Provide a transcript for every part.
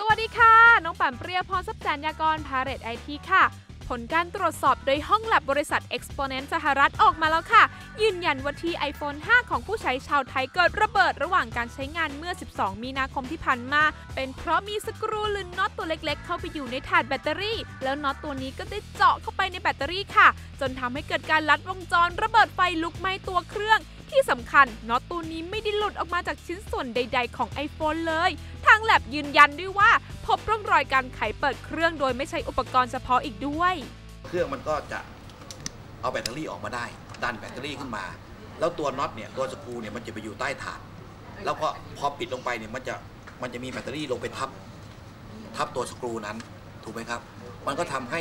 สวัสดีค่ะ น้องปั่นเปรียพรทรัพย์แสนยากรพาเรตไอทีค่ะ ผลการตรวจสอบโดยห้องแลบบริษัท Exponent สหรัฐออกมาแล้วค่ะ ยืนยันว่าที่ iPhone 5 ของผู้ใช้ชาวไทยเกิดระเบิดระหว่างการใช้งานเมื่อ 12 มีนาคมที่ผ่านมา เป็นเพราะมีสกรูหรือน็อตตัวเล็กๆ เข้าไปอยู่ในถาดแบตเตอรี่ แล้วน็อตตัวนี้ก็ได้เจาะเข้าไปในแบตเตอรี่ค่ะ จนทำให้เกิดการลัดวงจรระเบิดไฟลุกไหม้ตัวเครื่องที่สำคัญน็อตตัวนี้ไม่ได้หลุดออกมาจากชิ้นส่วนใด ๆ ของ iPhone เลย ทางแลบยืนยันด้วยว่า พบร่องรอยการไขเปิดเครื่องโดยไม่ใช้อุปกรณ์เฉพาะอีกด้วย เครื่องมันก็จะ เอาแบตเตอรี่ออกมาได้ ดันแบตเตอรี่ขึ้นมา แล้วตัวน็อตเนี่ยตัวสกรูเนี่ยมันจะไปอยู่ใต้ฐาน แล้วก็พอปิดลงไปเนี่ยมันจะมันจะมีแบตเตอรี่ลงไปทับ ทับตัวสกรูนั้นถูกไหมครับ มันก็ทำให้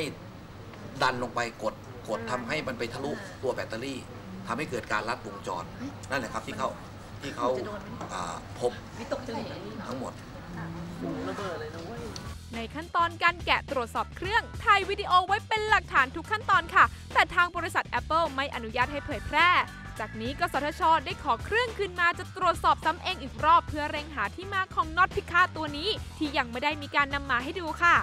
ดันลงไปกดกดทำให้มันไปทะลุตัวแบตเตอรี่ทำให้เกิดการลัดวงจรนั่นแหละครับที่เขาที่เขาอ่าพบทั้งหมด ในขั้นตอนการแกะตรวจสอบเครื่องถ่ายวิดีโอไว้เป็นหลักฐานทุกขั้นตอนค่ะ แต่ทางบริษัท Apple ไม่อนุญาตให้เผยแพร่ จากนี้กสทช ได้ขอเครื่องคืนมาจะตรวจสอบซ้ำเองอีกรอบ เพื่อเร่งหาที่มาของน็อตพิฆาตตัวนี้ ที่ยังไม่ได้มีการนำมาให้ดูค่ะ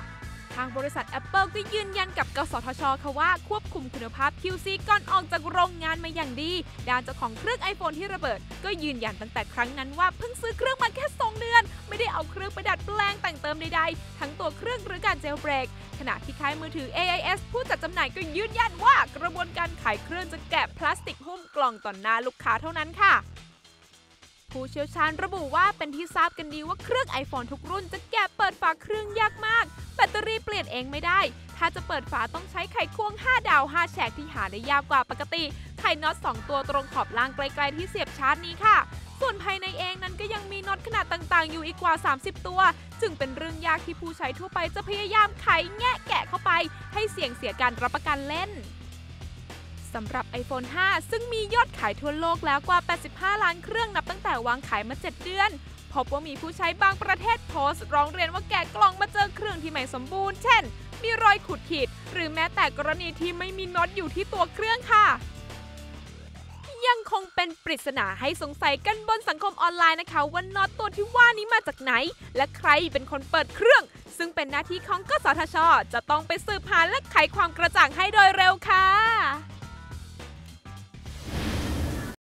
ทางบริษัท Apple ก็ยืนยันกับกสทชค่ะว่าควบคุมคุณภาพ QC ก่อนออกจากโรงงานมาอย่างดี ด้านเจ้าของเครื่อง iPhone ที่ระเบิด ก็ยืนยันตั้งแต่ครั้งนั้นว่าเพิ่งซื้อเครื่องมาแค่2เดือน ไม่ได้เอาเครื่องไปดัดแปลงแต่งเติมใดๆ ทั้งตัวเครื่องหรือการเจลเบรก ขณะที่ค่ายมือถือ AIS ผู้จัดจำหน่ายก็ยืนยันว่ากระบวนการขายเครื่องจะแกะพลาสติกหุ้มกล่องต่อนหน้าลูกค้าเท่านั้นค่ะผู้เชี่ยวชาญระบุว่าเป็นที่ทราบกันดีว่าเครื่อง iPhone ทุกรุ่นจะแกะเปิดฝาเครื่องยากมาก ตอรี่เปลี่ยนเองไม่ได้ ถ้าจะเปิดฝาต้องใช้ไขควง 5 ดาว 5 แฉกที่หาได้ยากกว่าปกติ ไขน็อต 2 ตัวตรงขอบล่างไกลๆที่เสียบชาร์จนี้ค่ะ ส่วนภายในเองนั้นก็ยังมีน็อตขนาดต่างๆ อยู่อีกกว่า 30 ตัว จึงเป็นเรื่องยากที่ผู้ใช้ทั่วไปจะพยายามไขแงะแกะเข้าไป ให้เสี่ยงเสียการรับประกันเล่นสำหรับ iPhone 5 ซึ่งมียอดขายทั่วโลกแล้วกว่า 85 ล้านเครื่องนับตั้งแต่วางขายมา 7 เดือน พบว่ามีผู้ใช้บางประเทศโพสต์ ร้องเรียนว่าแกะกล่องมาเจอเครื่องที่ไม่สมบูรณ์ เช่น มีรอยขุดขีด หรือแม้แต่กรณีที่ไม่มีน็อตอยู่ที่ตัวเครื่องค่ะ ยังคงเป็นปริศนาให้สงสัยกันบนสังคมออนไลน์นะคะว่าน็อตตัวที่ว่านี้มาจากไหน และใครเป็นคนเปิดเครื่อง ซึ่งเป็นหน้าที่ของกสทช จะต้องไปสืบหาและไขความกระจ่างให้โดยเร็วค่ะ